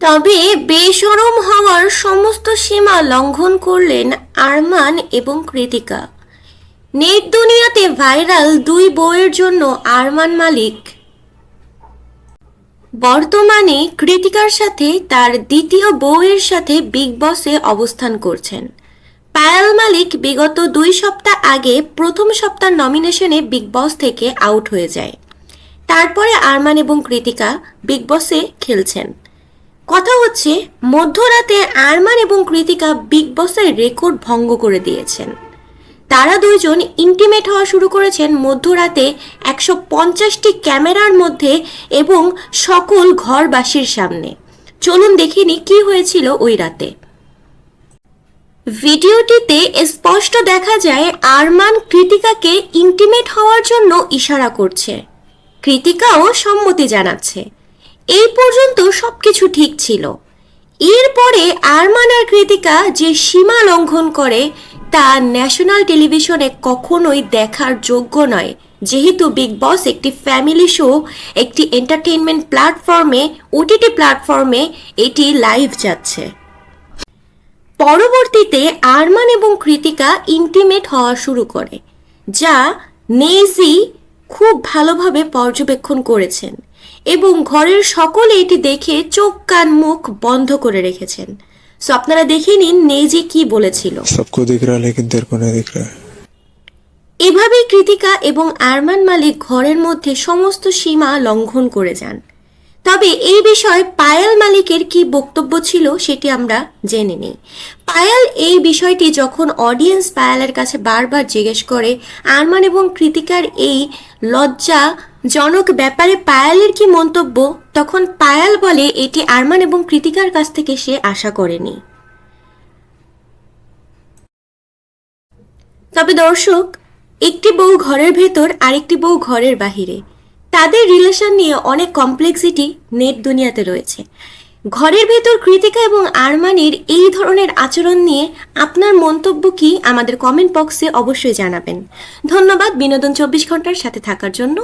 তবে বেসরম হওয়ার সমস্ত সীমা লঙ্ঘন করলেন আরমান এবং কৃতিকা। নেট দুনিয়াতে ভাইরাল দুই বইয়ের জন্য আরমান মালিক। বর্তমানে কৃতিকার সাথে তার দ্বিতীয় বউয়ের সাথে বিগ বসে অবস্থান করছেন। পায়াল মালিক বিগত দুই সপ্তাহ আগে প্রথম সপ্তাহ নমিনেশনে বিগ বস থেকে আউট হয়ে যায়। তারপরে আরমান এবং কৃতিকা বিগ বসে খেলছেন। কথা হচ্ছে, মধ্যরাতে আরমান এবং কৃতিকা বিগ বসের রেকর্ড ভঙ্গ করে দিয়েছেন। তারা দুইজন ইন্টিমেট হওয়া শুরু করেছেন মধ্যরাতে একশো পঞ্চাশটি ক্যামেরার মধ্যে এবং সকল ঘরবাসীর সামনে। চলুন দেখিনি কি হয়েছিল ওই রাতে। ভিডিওটিতে স্পষ্ট দেখা যায় আরমান কৃতিকাকে ইন্টিমেট হওয়ার জন্য ইশারা করছে। কৃতিকাও সম্মতি জানাচ্ছে। এই পর্যন্ত সবকিছু ঠিক ছিল। এরপরে আরমান আর কৃতিকা যে সীমা লঙ্ঘন করে, তা ন্যাশনাল টেলিভিশনে কখনোই দেখার যোগ্য নয়। যেহেতু বিগ বস একটি ফ্যামিলি শো, একটি এন্টারটেইনমেন্ট প্ল্যাটফর্মে ওটিটি প্ল্যাটফর্মে এটি লাইভ যাচ্ছে। পরবর্তীতে আরমান এবং কৃতিকা ইন্টিমেট হওয়া শুরু করে, যা নেজি খুব ভালোভাবে পর্যবেক্ষণ করেছেন। এবং ঘরের সকলে এটি দেখে চোখ কান মুখ বন্ধ করে রেখেছেন। সো আপনারা দেখে নিন নেইজি কি বলেছিল। সবকো দেখ রা লেকিন তের কো না দেখ রা এভাবেই কৃতিকা এবং আরমান মালিক ঘরের মধ্যে সমস্ত সীমা লঙ্ঘন করে যান। তবে এই বিষয়ে পায়েল মালিকের কি বক্তব্য ছিল সেটি আমরা জেনে নিই। পায়েল এই বিষয়টি যখন অডিয়েন্স পায়ালের কাছে বারবার জিজ্ঞেস করে আরমান এবং কৃতিকার এই লজ্জা লজ্জাজনক ব্যাপারে পায়ালের কি মন্তব্য? তখন পায়াল বলে, এটি আরমান এবং কৃতিকার কাছ থেকে সে আশা করেনি। তবে দর্শক, একটি বউ ঘরের ভেতর, আরেকটি বউ ঘরের বাহিরে। তাদের রিলেশন নিয়ে অনেক কমপ্লেক্সিটি নেট দুনিয়াতে রয়েছে। ঘরের ভেতর কৃতিকা এবং আরমানের এই ধরনের আচরণ নিয়ে আপনার মন্তব্য কি আমাদের কমেন্ট বক্সে অবশ্যই জানাবেন। ধন্যবাদ বিনোদন চব্বিশ ঘণ্টার সাথে থাকার জন্য।